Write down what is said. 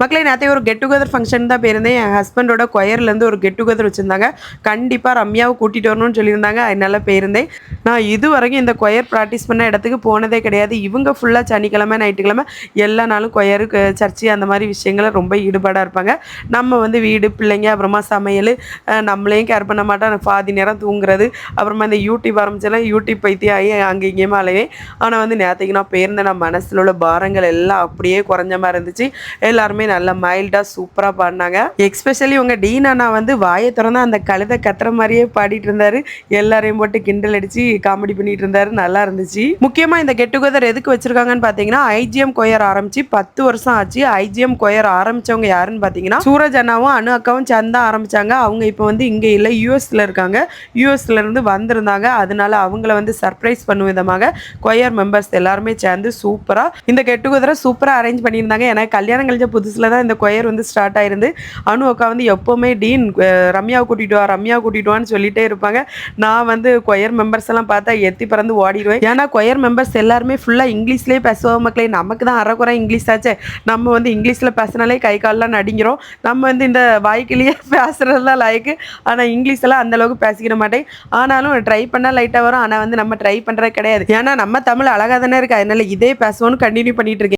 மக்களே நேற்றைய ஒரு கெட் டுகெதர் ஃபங்க்ஷன் தான் போயிருந்தேன். என் ஹஸ்பண்டோட கொயர்லேருந்து ஒரு கெட் டுகெதர் வச்சுருந்தாங்க. கண்டிப்பாக ரம்யாவை கூட்டிகிட்டு வரணும்னு சொல்லியிருந்தாங்க. அதனால போயிருந்தேன். நான் இது வரைக்கும் இந்த கொயர் ப்ராக்டிஸ் பண்ண இடத்துக்கு போனதே கிடையாது. இவங்க ஃபுல்லாக சனிக்கிழமை ஞாயிற்றுக்கிழமை எல்லா நாளும் கொயரு சர்ச்சு அந்த மாதிரி விஷயங்கள ரொம்ப ஈடுபாடாக இருப்பாங்க. நம்ம வந்து வீடு பிள்ளைங்க அப்புறமா சமையல் நம்மளையும் கேர் பண்ண மாட்டோம் பாதி நேரம் தூங்குறது அப்புறமா இந்த யூடியூப் ஆரம்பிச்சாலும் யூடியூப் பைத்தியம் ஆகி அங்கே இங்கேயுமே அலைவேன். ஆனால் வந்து நேற்றுக்கு நான் போயிருந்தேன். நான் மனசில் உள்ள பாரங்கள் எல்லாம் அப்படியே குறைஞ்ச மாதிரி இருந்துச்சு. எல்லாருமே நல்ல மைல்டாக சூப்பராக பாடினாங்க. எக்ஸ்பெஷலி உங்கள் டீன் அண்ணா வந்து வாயை திறந்தா அந்த கழுதை கத்துற மாதிரியே பாடிட்டு இருந்தாரு. எல்லாரையும் போட்டு கிண்டல் அடிச்சு காமெடி பண்ணிட்டு இருந்தாரு. நல்லா இருந்துச்சு. முக்கியமாக இந்த கெட் டுகெதர் எதுக்கு வச்சிருக்காங்கன்னு பார்த்தீங்கன்னா ஐஜிஎம் கொயர் ஆரம்பிச்சு பத்து வருஷம் ஆச்சு. ஐஜிஎம் கொயர் ஆரம்பிச்சவங்க யாருன்னு பார்த்தீங்கன்னா சூரஜ் அண்ணாவும் அனு அக்காவும் சேர்ந்து ஆரம்பிச்சாங்க. அவங்க இப்போ வந்து இங்கே இல்லை யூஎஸ்ல இருக்காங்க. யூஎஸ்ல இருந்து வந்திருந்தாங்க. அதனால அவங்கள வந்து சர்ப்ரைஸ் பண்ணும் விதமாக கொயர் மெம்பர்ஸ் எல்லாருமே சேர்ந்து சூப்பராக இந்த கெட் டுகெதரை சூப்பராக அரேஞ்ச் பண்ணியிருந்தாங்க. ஏன்னா கல்யாணம் கழிச்ச ஆஃபீஸில் தான் இந்த கொயர் வந்து ஸ்டார்ட் ஆயிருந்து அனு அக்கா வந்து எப்போவுமே டீன் ரம்யா ரம்யாவை கூட்டிட்டு வா ரம்யா கூட்டிட்டு வான்னு சொல்லிட்டே இருப்பாங்க. நான் வந்து கொயர் மெம்பர்ஸ் எல்லாம் பார்த்தா எத்தி பறந்து ஓடிடுவேன். ஏன்னா கொயர் மெம்பர்ஸ் எல்லாருமே ஃபுல்லாக இங்கிலீஷ்லேயே பேசுவோம் மக்களே. நமக்கு தான் அறக்குறை இங்கிலீஷ் ஆச்சே. நம்ம வந்து இங்கிலீஷில் பேசினாலே கை கால்லாம் நடிங்கிறோம் நம்ம வந்து இந்த வாய்க்கிலேயே பேசுறது தான் லாய்க்கு ஆனால் இங்கிலீஷ் எல்லாம் பேசிக்கிற மாட்டேன். ஆனாலும் ட்ரை பண்ணால் லைட்டாக வரும். ஆனால் வந்து நம்ம ட்ரை பண்ணுறது கிடையாது. ஏன்னா நம்ம தமிழ் அழகாக தானே இருக்குது அதனால இதே பேசுவோன்னு கண்டினியூ பண்ணிகிட்டு இருக்கேன்.